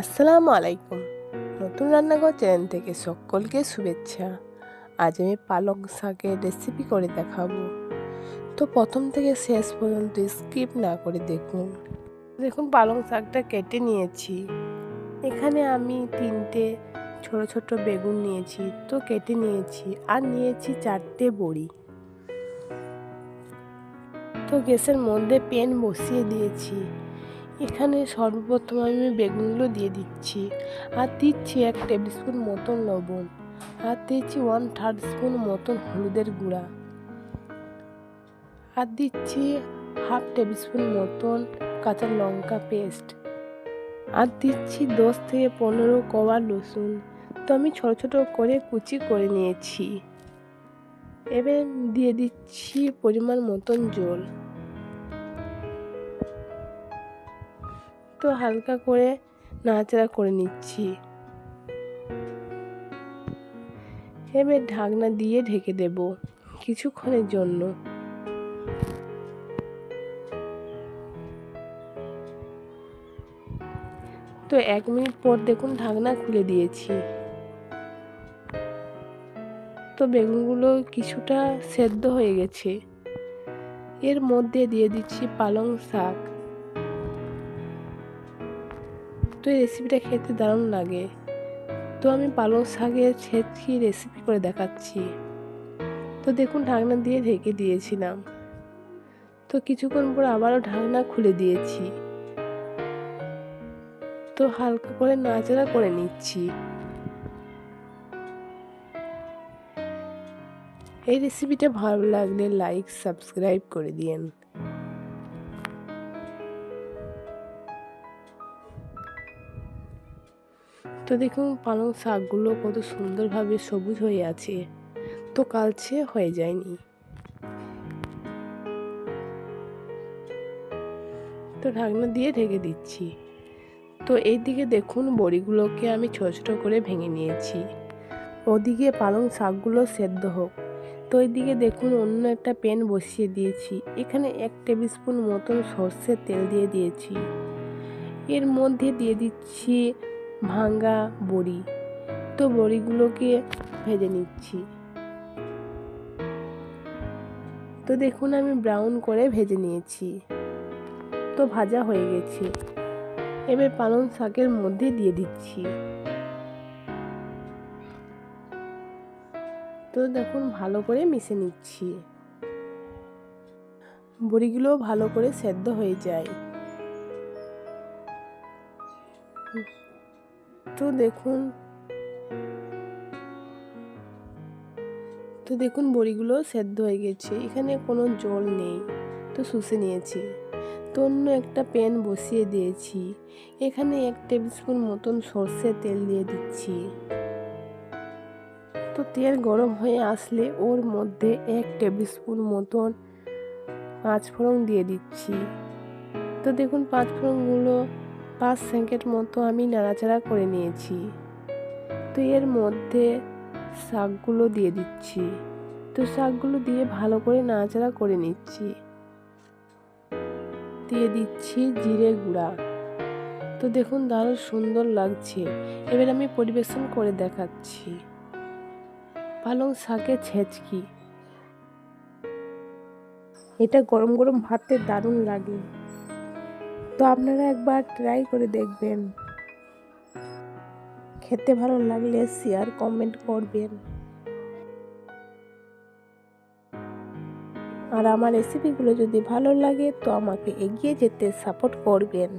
আসসালামু আলাইকুম। নতুন রান্নাঘর চ্যানেল থেকে সকলকে শুভেচ্ছা। আজ আমি পালং শাকের রেসিপি করে দেখাবো। তো প্রথম থেকে শেষ পর্যন্ত স্কিপ না করে দেখুন। দেখুন, পালং শাকটা কেটে নিয়েছি। এখানে আমি তিনটে ছোট ছোট বেগুন নিয়েছি, তো কেটে নিয়েছি আর নিয়েছি চারটে বড়ি। তো গ্যাসের মধ্যে পেন বসিয়ে দিয়েছি। এখানে সর্বপ্রথম আমি বেগুনগুলো দিয়ে দিচ্ছি। আর দিচ্ছি এক টেবিল স্পুন মতন লবণ। আর দিচ্ছি ওয়ান থার্ড স্পুন মতন হলুদের গুঁড়া। আর দিচ্ছি হাফ টেবিল স্পুন মতন কাঁচা লঙ্কা পেস্ট আর দিচ্ছি দশ থেকে পনেরো কবা রসুন। তো আমি ছোটো ছোটো করে কুচি করে নিয়েছি। এবার দিয়ে দিচ্ছি পরিমাণ মতন জল। তো হালকা করে নাড়াচাড়া করে নিচ্ছি। এবার ঢাকনা দিয়ে ঢেকে দেব কিছুক্ষণের জন্য। তো এক মিনিট পর দেখুন ঢাকনা খুলে দিয়েছি। তো বেগুনগুলো কিছুটা সেদ্ধ হয়ে গেছে। এর মধ্যে দিয়ে দিচ্ছি পালং শাক। তো এই রেসিপিটা খেতে দারুণ লাগে। তো আমি পালং শাকের ছেঁচকি রেসিপি করে দেখাচ্ছি। তো দেখুন ঢাকনা দিয়ে ঢেকে দিয়েছিলাম। তো কিছুক্ষণ পর আবারও ঢাকনা খুলে দিয়েছি। তো হালকা করে নাচড়া করে নিচ্ছি। এই রেসিপিটা ভালো লাগলে লাইক সাবস্ক্রাইব করে দিয়েন তো দেখুন পালং শাকগুলো কত সুন্দরভাবে সবুজ হয়ে আছে, তো কালচে হয়ে যায়নি। তো ঢাকনা দিয়ে ঢেকে দিচ্ছি। তো এইদিকে দেখুন, বড়িগুলোকে আমি ছোটো ছোটো করে ভেঙে নিয়েছি। ওদিকে পালং শাকগুলো সেদ্ধ হোক। তো এইদিকে দেখুন, অন্য একটা প্যান বসিয়ে দিয়েছি। এখানে এক টেবিল স্পুন মতন সর্ষের তেল দিয়ে দিয়েছি। এর মধ্যে দিয়ে দিচ্ছি ভাঙ্গা বড়ি। তো বড়িগুলোকে ভেজে নিচ্ছি। তো দেখুন, আমি ব্রাউন করে ভেজে নিয়েছি। তো ভাজা হয়ে গেছে। এবার পালং শাকের মধ্যে দিয়ে দিচ্ছি। তো দেখুন, ভালো করে মিশে নিচ্ছি। বড়িগুলো ভালো করে সেদ্ধ হয়ে যায়। তো দেখুন। তো দেখুন বড়িগুলো সেদ্ধ হয়ে গেছে। এখানে কোনো জল নেই। তো শুষে নিয়েছি। তো অন্য একটা প্যান বসিয়ে দিয়েছি। এখানে এক টেবিল স্পুন মতন সর্ষে তেল দিয়ে দিচ্ছি। তো তেল গরম হয়ে আসলে ওর মধ্যে এক টেবিল স্পুন মতন পাঁচফোড়ন দিয়ে দিচ্ছি। তো দেখুন পাঁচফোড়নগুলো পাঁচ সেকেন্ড মতো আমি নাড়াচাড়া করে নিয়েছি। তো এর মধ্যে শাকগুলো দিয়ে দিচ্ছি। তো শাকগুলো দিয়ে ভালো করে নাড়াচাড়া করে নিচ্ছি। দিয়ে দিচ্ছি জিরে গুঁড়া। তো দেখুন দারুণ সুন্দর লাগছে। এবার আমি পরিবেশন করে দেখাচ্ছি। পালং শাকে ছেঁচকি। এটা গরম গরম ভাতে দারুণ লাগে। তো আপনারা একবার ট্রাই করে দেখবেন। খেতে ভালো লাগলে শেয়ার কমেন্ট করবেন। আর আমার রেসিপিগুলো যদি ভালো লাগে তো আমাকে এগিয়ে যেতে সাপোর্ট করবেন।